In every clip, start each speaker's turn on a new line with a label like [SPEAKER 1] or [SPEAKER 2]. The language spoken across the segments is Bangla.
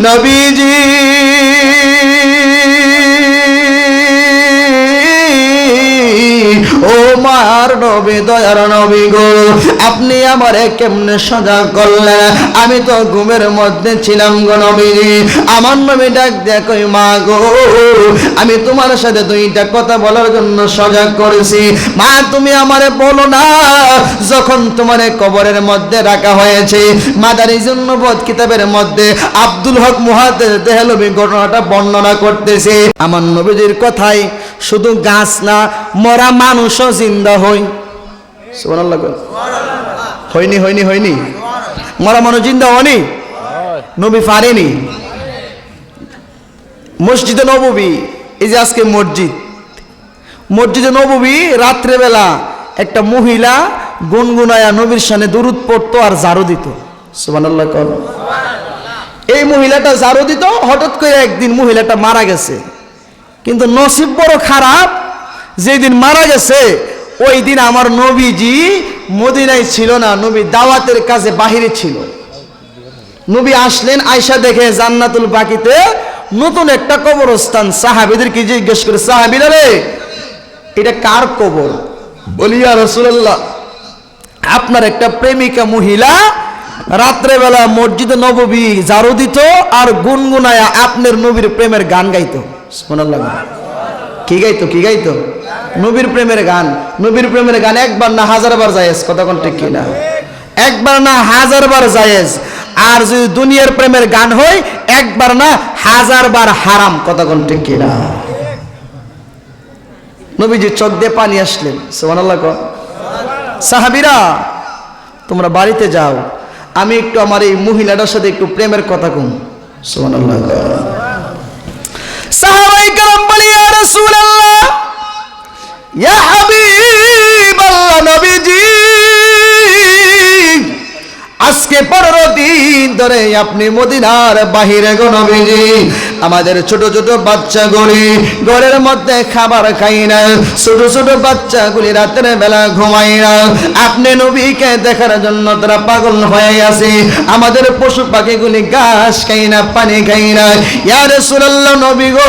[SPEAKER 1] নবীজি। ও মার নবী, দয়ার নবী গো। আপনি আমারে কেমনে সজা করলেন? আমি তো ঘুমের মধ্যে ছিলাম গো নবীজি আমার নবী ডাক দেখো মা গো, আমি তোমার সাথে দুইটা কথা বলার জন্য সজাগ করেছি। মা, তুমি আমারে বলো না, যখন তোমারে কবরের মধ্যে রাখা হয়েছে, মাদারি জন্য বোধ কিতাবের মধ্যে আব্দুল হক মুহাদ্দিস দেহলবি ঘটনাটা বর্ণনা করতেছে। আমার নবীজির কথাই শুধু গাছ না, মরা মানুষও জিন্দা হই। হয়নি হয়নি হয়নি। মরা মানুষ জিন্দা হয়নি? নবী পারেনি। মসজিদে নববী, এই যে আজকে মসজিদ। মসজিদে নববী রাত্রেবেলা একটা মহিলা গুনগুনায়া নবীর সামনে দূরত পড়তো আর ঝাড়ু দিত। সুবহানাল্লাহ কর এই মহিলাটা ঝাড়ু দিত, হঠাৎ করে একদিন মহিলাটা মারা গেছে। কিন্তু নসিব বড় খারাপ। যেদিন মারা গেছে, ওই দিন আমার নবীজি মদিনায় ছিল না, নবী দাওয়াতের কাজে বাহিরে ছিল। নবী আসলেন, আয়সা দেখে জান্নাতুল বাকিতে নতুন একটা কবরস্থান। সাহাবিদেরকে জিজ্ঞেস করে সাহাবিরা রে, এটা কার কবর? বলিয়া রসুল্লাহ আপনার একটা প্রেমিকা মহিলা রাত্রেবেলা মসজিদে নববী জারু দিত আর গুনগুনায়া আপনার নবীর প্রেমের গান গাইতো। কি গাইতো কি গাইতো? নবীর প্রেমের গান, নবীর প্রেমের গান একবার না জায়েজ কোন ঠিক একবার না জায়েজ, আর যদি দুনিয়ার প্রেমের গান হয়, একবার না হারাম কোন ঠিক নবীজি চোখ দিয়ে পানি আসলেন, সুবহানাল্লাহ সাহাবিরা, তোমরা বাড়িতে যাও, আমি একটু আমার এই মহিলাটার সাথে একটু প্রেমের কথা কম صحابي كلام بلي يا رسول الله. يا حبيبي আজকে পনেরো দিন ধরে আপনি মদিনার বাহিরে গো নবীজি। আমাদের ছোট ছোট বাচ্চাগুলি ঘরের মধ্যে খাবার খাই না। ছোট ছোট বাচ্চাগুলি রাতের বেলা ঘুমাই না। আপনি নবীকে দেখার জন্য তারা পাগল হয়ে আছে। আমাদের পশু পাখিগুলি ঘাস খাই না, পানি খাই না। ইয়ার সুরাল্লাহ নবী গো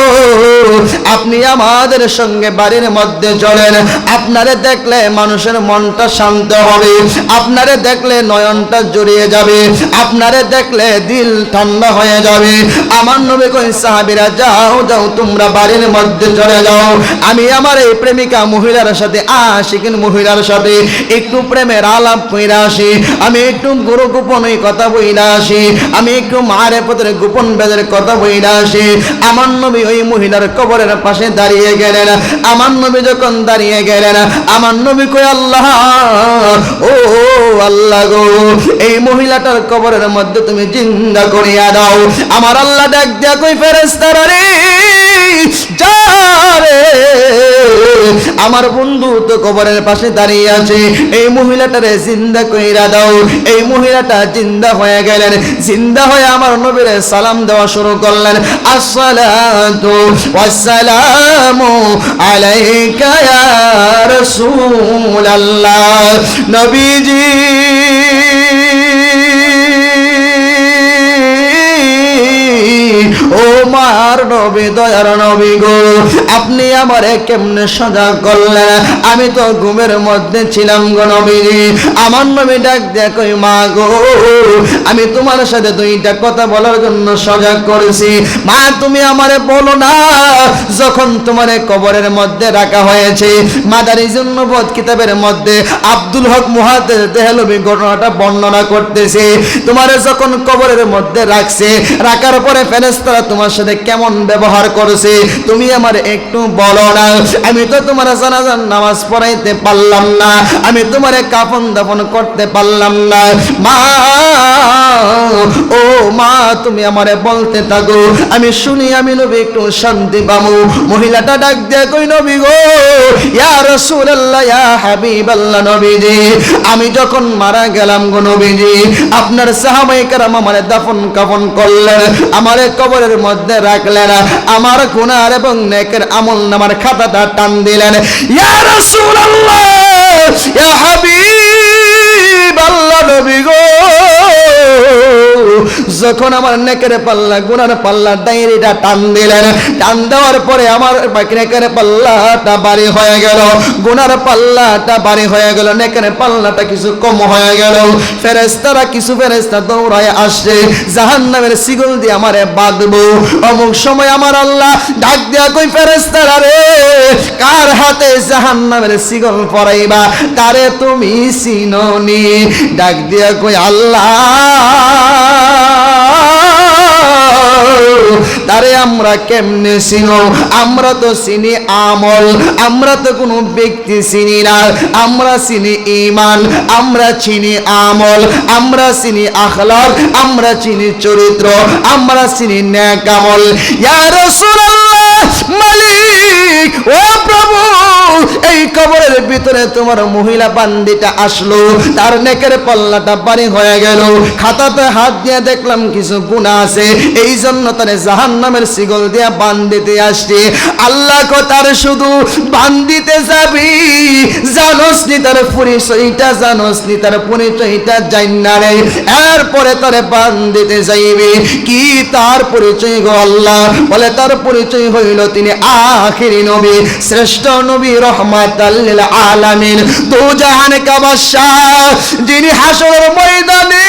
[SPEAKER 1] আপনি আমাদের সঙ্গে বাড়ির মধ্যে চলেন। আপনারে দেখলে মানুষের মনটা শান্ত হবে। আপনারে দেখলে নয়নটা জড়িয়ে যাবে। আপনারে দেখলে দিল ঠান্ডা হয়ে যাবে। আমার নবী কই সাহাবীরা, যাও যাও, তোমরা বাড়ির মধ্যে চলে যাও। আমি আমার এই প্রেমিকা মহিলার সাথে, আশিকিন মহিলার সাথে একটু প্রেমের আলাপ কইরা আসি। আমি একটু গুরু গোপন এই কথা বইরা আসি। আমি একটু মারে পত্রে গোপন বেদের কথা বইরা আসি। আমার নবী ওই মহিলার কবরের পাশে দাঁড়িয়ে গেলেন। আমার নবী যখন দাঁড়িয়ে গেলেন, আমার নবী কই আল্লাহ, ও আল্লাহ গো, এই মহিলাটার কবরের মধ্যে তুমি জিন্দা করিয়া দাও। আমার আল্লাহ ডাক দিয়া কই রে। আমার বন্ধু তো কবরের পাশে দাঁড়িয়ে আছে। এই মহিলাটারে জিন্দা কইরা দাও। এই মহিলাটা জিন্দা হয়ে গেলেন। জিন্দা হয়ে আমার নবীরে সালাম দেওয়া শুরু করলেন। আসসালাতু ওয়াসসালামু আলাইকা ইয়া রাসূলুল্লাহ। নবীজি ও মার নবী, দয়ার নবী গো, আপনি আমারে কেমনে সজা করলেন? আমি তো ঘুমের মধ্যে ছিলাম গো নবীজি। আমার নবী ডাক দেখো মা গো, আমি তোমার সাথে দুইটা কথা বলার জন্য সজাগ করেছি। মা, তুমি আমারে বলো না, যখন তোমারে কবরের মধ্যে রাখা হয়েছে, মাদারি জন্য বোধ কিতাবের মধ্যে আব্দুল হক মুহাদ্দিস দেহলবি ঘটনাটা বর্ণনা করতেছে। তোমারে যখন কবরের মধ্যে রাখছে, রাখার পরে ফেরেশতারা তোমার সাথে কেমন ব্যবহার করেছে? তুমি আমার একটু বলো না। আমি তো তোমার জানাজার নামাজ পড়াইতে পারলাম না। আমি তোমারে কাফন দাফন করতে পারলাম না। মা, ও মা, তুমি আমারে বলতে থাকো। আমি শুনি আমি নবী একটু শান্তি পাবো। মহিলাটা ডাক দিয়ে কই নবী গো? ইয়া রাসূলুল্লাহ, ইয়া হাবিবাল্লাহ নবীজি। আমি যখন মারা গেলাম গো নবীজি, আপনার সাহাবায়ে কেরাম আমারে দাফন কাফন করলেন। আমারে কবরের মধ্যে রাখলেন। আমার গুনার এবং নেকের আমল নামার খাতাটা টান দিলেন। ইয়া রাসূলুল্লাহ, ইয়া হাবিব! আল্লাহ নবী গো। যখন আমার নেকের পাল্লা, গুনার পাল্লা ডায়েরিটা টান দিলেন, টান দেওয়ার পরে আমার পাল্লাটা বাড়ি হয়ে গেল। গুনার পাল্লাটা বাড়ি হয়ে গেল পাল্লাটা কিছু কম হয়ে গেল। ফেরেস্তারা কিছু ফেরেস্তা দৌড়ায় আসছে জাহান নামের সিগল দিয়ে আমারে বাঁধবো। অমুক সময় আমার আল্লাহ ডাক দিয়া কই ফেরেস্তারা রে, কার হাতে জাহান নামের সিগল পরাইবা? তারে তুমি চিননি ডাক দিয়া কই আল্লাহ! তারে আমরা কেমনে চিনো? আমরা তো চিনি আমল, আমরা তো কোনো ব্যক্তি চিনি না। আমরা চিনি ইমান আমরা চিনি আমল, আমরা চিনি আমরা চিনি চরিত্র, আমরা চিনি মালিক, ও প্রভু, এই কবরের ভিতরে তোমার মহিলা বান্দিটা আসলো। তার নেকের পাল্লাটা বাড়ি হয়ে গেল। খাতাতে হাত দিয়ে দেখলাম কিছু গুণা আছে। এই জন্য তার জাহান নামের সিগল দিয়ে বান্দিতে আসছে। আল্লাহ কো তার শুধু বান্দিতে যাবি। জানোস নি তার পরিচয়টা, জানোস নি তার পরিচয়টা জান্না রে। এরপরে তারে বান্দিতে যাইবে। কি তার পরিচয় গো আল্লাহ? বলে তার পরিচয় হইল তিনি আখিরি নবী, শ্রেষ্ঠ নবী রহমাতাল্লিল আলামিন। দু জাহান কা বাদশাহ যিনি হাসরের ময়দানে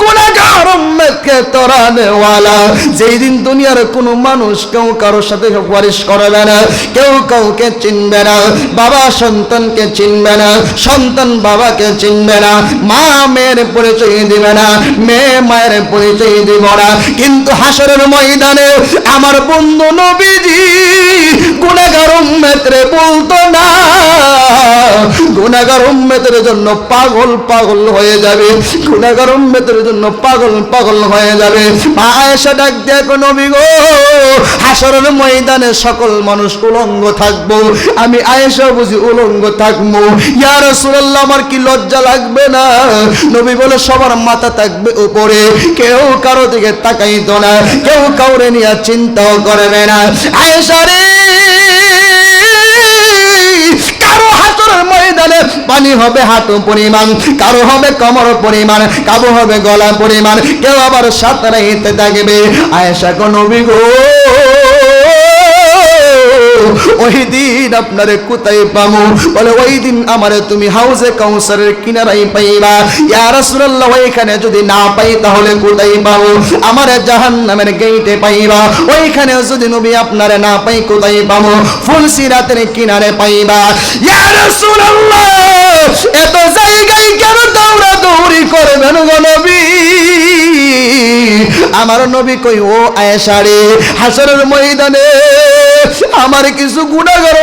[SPEAKER 1] গুনাহগার উম্মতকে তরানে ওয়ালা। যেই দিন দুনিয়ার কোনো মানুষ কেউ কারোর সাথে সুপারিশ করবে না, কেউ কাউকে চিনবে না, বাবা সন্তানকে চিনবে না, সন্তান বাবাকে চিনবে না, মা মেয়ের পরিচয় দিবে না, মেয়ে মায়ের পরিচয় দিব না। কিন্তু হাসরের ময়দানে আমার বন্ধু নবীজি গুনাহগার উম্মতরে বলতো না গুনাহগার উম্মতের জন্য পাগল পাগল হয়ে যাবে। গুনাহগার উম্মতের জন্য পাগল পাগল হয়ে যাবে। মা আয়েশা ডাক দিয়ে নবী গো হাসরের ময়দানে সকল মানুষ উলঙ্গ থাকব। আমি আয়েশা বুঝি উলঙ্গ থাকব। ইয়া রাসূলুল্লাহ, আমার কি লজ্জা লাগবে না? নবী বলে, সবার মাথা থাকবে উপরে। কেউ কারও দিকে তাকাইতো না, কেউ কাউরে নিয়ে চিন্তাও করবে না। আয়েশা রে ময়দানে পানি হবে হাঁটু পরিমাণ, কারও হবে কমর পরিমাণ, কাবু হবে গলা পরিমাণ। কেউ আবার হেঁটে থাকবে। আয়েশা কোন গো ওই দিন আপনারে কোথায় পামু বলে, ওই দিন আমারে তুমি হাউসে কাউসারের কিনারাই পাইবা। ইয়া রাসূলুল্লাহ, ওইখানে যদি না পাই তাহলে কোথায় পাবো? আমারে জাহান্নামের গেইটে পাইবা। ওইখানে যদি নবী আপনারে না পাই কোথায় পাবো? ফুলসিরাতের কিনারে পাইবা। ইয়া রাসূলুল্লাহ, এত জায়গায় কেন দৌড়া দৌড়ি করবেন গো নবী? আমার নবী কই, ও আয়েশা রে, হাসরের ময়দানে আমার কিছু গুণাগার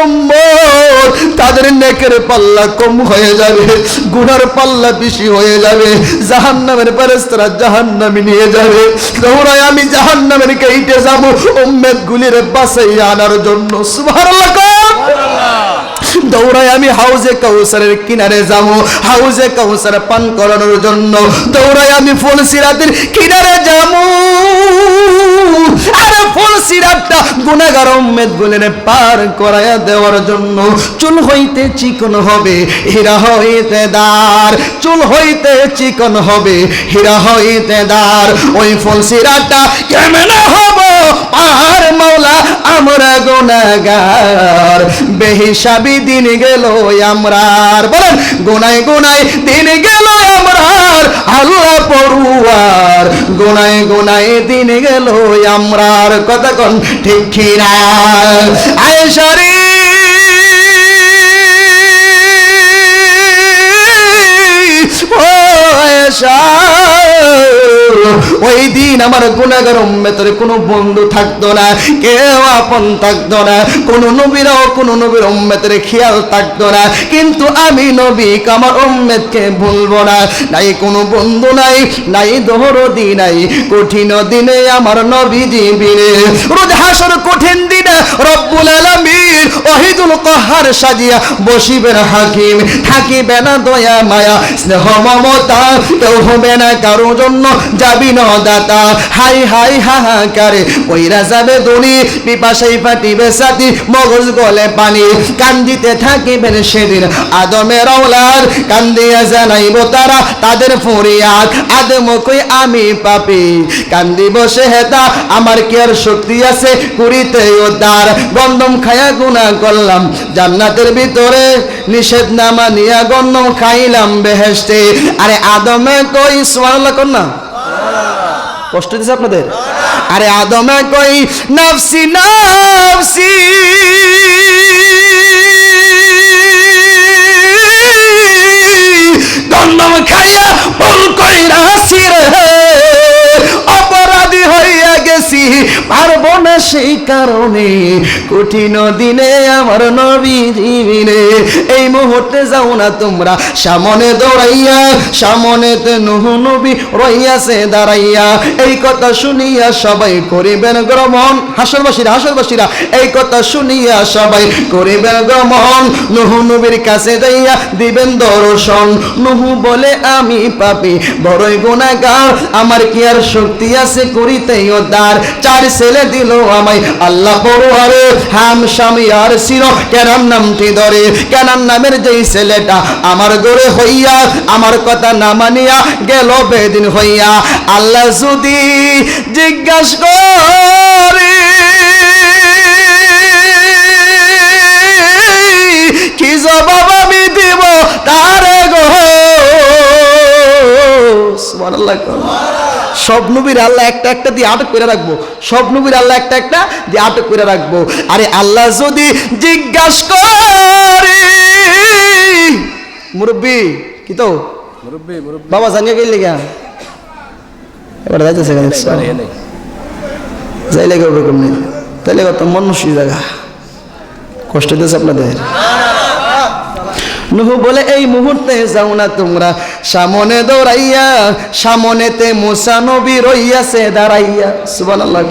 [SPEAKER 1] তাদের নেকের পাল্লা কম হয়ে যাবে গুনার পাল্লা বেশি হয়ে যাবে জাহান্নামের ফেরেশতারা জাহান্নামে নিয়ে যাবে। দৌড়ায় আমি জাহান্নামের কেইটে যাব উম্মেদ গুলির বাসাই আনার জন্য। কম। দৌড়ায় আমি হাউজে কাউসারের কিনারে যাব হাউজে কাউসার পান করানোর জন্য। দৌড়ায় আমি ফুল সিরাতের কিনারে যাব। সিরাতটা গুনাহগার উম্মত গুলের পার করায়া দেওয়ার জন্য চুল হইতে চিকন হবে, হীরা হইতে দার। চুল হইতে চিকন হবে, হীরা হইতে দার। ওই ফুল সিরাতটা কেমনে হব আর মাওলা, আমরা গুনাহগার বেহিসাবি দিন গেল আমরার বলেন গুনাই গুনাই দিন গেল আমরার কথা কোন? ঠিক না আয়েশারি ও আয়েশা ওই দিন আমার গুণাগার উম্মেতের কোনো বন্ধু থাকতো না, কেউ আপন থাকতো না, কোনো নবীরাও কোনো নবীর উম্মেতের খেয়াল থাকতো না। কিন্তু আমি নবী, আমার উম্মেতকে ভুলবো না। নাই কোনো বন্ধু নাই নাই দোহরদি নাই। কঠিন দিনে আমার নবী জীবিনে রোজ হাসর কঠিন দিনে রব্বুল আলামিন ওহিদুল কহার সাজিয়া বসিবেন হাকিম। থাকিবে না দয়া মায়া, স্নেহ মমতা কেউ হবে না কারও জন্য যাবি না। দাতা হাই হাই হাহাকারে ওইরা যাবে দড়ি পিপাসাই ফাটিবে সাথী, মগজ গলে পানি। কান্দিতে থাকিবেন সেদিন আদমের কান্দিয়া জানাইব তারা তাদের ফরিয়াদ। আদম কই, আমি পাপি। হেতা আমার কি আর শক্তি আছে? করিতে উদ্ধার। গন্ধম খায়া গুণা করলাম। জান্নাতের ভিতরে নিষেধ না মানিয়া গন্ধম খাইলাম বেহেস্তে আরে আদমে কই কর না। কষ্ট দিছে আপনাদের? আরে আদমে কই নাফসি নাফসি। দন্দম খাইয়া কই রাসি রে পারব না সেই কারণে কঠিন দিনে আমার নবী জীবিনে এই মুহূর্তে যাও না তোমরা। সামনে দৌড়াইয়া সামনেতে নুহু নবী রইয়াছে দাঁড়াইয়া। এই কথা শুনিয়া সবাই করিবেন গ্রমণ হাসরবাসীরা হাসরবাসীরা, এই কথা শুনিয়া সবাই করিবেন গ্রমণ নুহু নবীর কাছে যাইয়া দিবেন দর্শন। নুহু বলে, আমি পাপি, বড়ই গুণাগার আমার কি আর শক্তি আছে করিতে উদ্ধার চার ছেলে দিল আমায়। আল্লাহ পড়ুয়ারে হাম স্বামী আর সির কেনার নামটি ধরে? কেনার নামের যেই ছেলেটা আমার গড়ে হইয়া, আমার কথা না মানিয়া গেল বেদিন হইয়া। আল্লাহ যদি জিজ্ঞাসা করে, কি জবাব আমি দিব তারে গো? সুবহানাল্লাহ। সব নবীর আল্লাহ একটা একটা দিয়ে আটক করে রাখব। সব নবীর আল্লাহ একটা একটা দিয়ে আটক করে রাখব। আরে আল্লাহ যদি জিজ্ঞাস করে। মুরব্বী কি তো? বাবা জানিয়ে গেলে গা এবার যাইতেছে যাইলে কেমনি তাইলে কত মনুষ্য জায়গা। কষ্ট দিয়েছে আপনাদের। নুহু বলে, এই মুহূর্তে যাও না তোমরা। সামনে দৌড়াইয়া, সামনেতে মুসা নবী রইয়াছে, দাঁড়াইয়া। সুবহানাল্লাহ।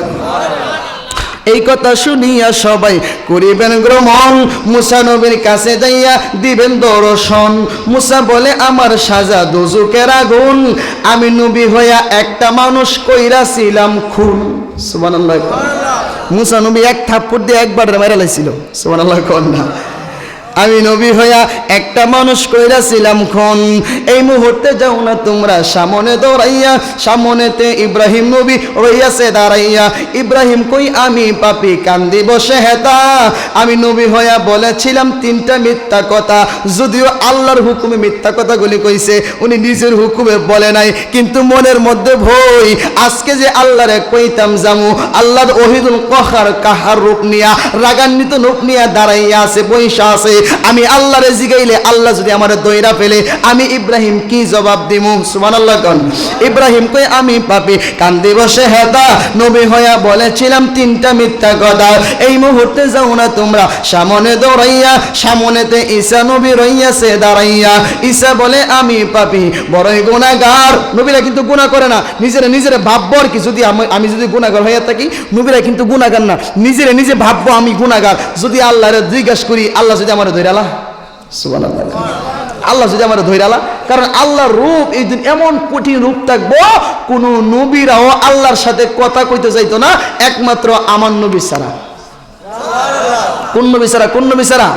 [SPEAKER 1] এই কথা শুনিয়া সবাই করিবেন গ্রহণ মুসা নবীর কাছে যাইয়া দিবেন দর্শন। মুসা বলে, আমার সাজা দুজুকের আগুন। আমি নবী হইয়া একটা মানুষ কইরাছিলাম খুন। সুবহানাল্লাহ। মুসা নবী এক থাপ্পড় দিয়ে একবার মেরে লাইছিল। সুবহানাল্লাহ কন না। আমি নবী হইয়া একটা মানুষ কইরাছিলাম খন। এই মুহূর্তে যাও না তোমরা, সামনে দৌড়াইয়া, সামনেতে ইব্রাহিম নবী রইয়াছে, দাঁড়াইয়া। ইব্রাহিম কই, আমি পাপি কান্দি বসে হেতা আমি নবী হইয়া বলেছিলাম তিনটা মিথ্যা কথা, যদিও আল্লাহর হুকুমে মিথ্যা কথাগুলি কইছে, উনি নিজের হুকুমে বলে নাই, কিন্তু মনের মধ্যে ভয়, আজকে যে আল্লাহরে কইতাম জামু, আল্লাহর ওহিদুল কহার কাহার রূপ নিয়া, রাগান্বিত রূপ নিয়া দাঁড়াইয়া আছে বৈশা আছে আমি আল্লাহরে জিগাইলে আল্লাহ যদি আমার দইরা ফেলে, আমি ইব্রাহিম কি জবাব দিমু? সুবহানাল্লাহ কন। ইব্রাহিম কই, আমি পাপি। কান্দি বসে হেতা নবী হইয়া বলেছিলাম, তিনটা মিথ্যা কথা। এই মুহূর্তে যাও না তোমরা। সামনে দৌড়াইয়া, সামনেতে ঈসা নবী রইয়াছে, দাঁড়াইয়া। ঈসা বলে, আমি পাপি, বড়ই গুণাগার নবীরা কিন্তু গুণা করে না। নিজেরা নিজেরা ভাববো আর কি, যদি আমি যদি গুণাগার হইয়া থাকি, নবীরা কিন্তু গুণাগার না। নিজেরা নিজে ভাববো আমি গুণাগার যদি আল্লাহরে জিজ্ঞাসা করি, আল্লাহ যদি আমার ধৈরালা? আলা আল্লাহ যদি আমার ধৈরালা, কারণ আল্লাহর রূপ এই দিন এমন কঠিন রূপ থাকব, কোন নবীরাও আল্লাহর সাথে কথা কইতে যাইতো না, একমাত্র আমার নবী ছাড়া। কোন নবী ছাড়া? কোন নবী ছাড়া?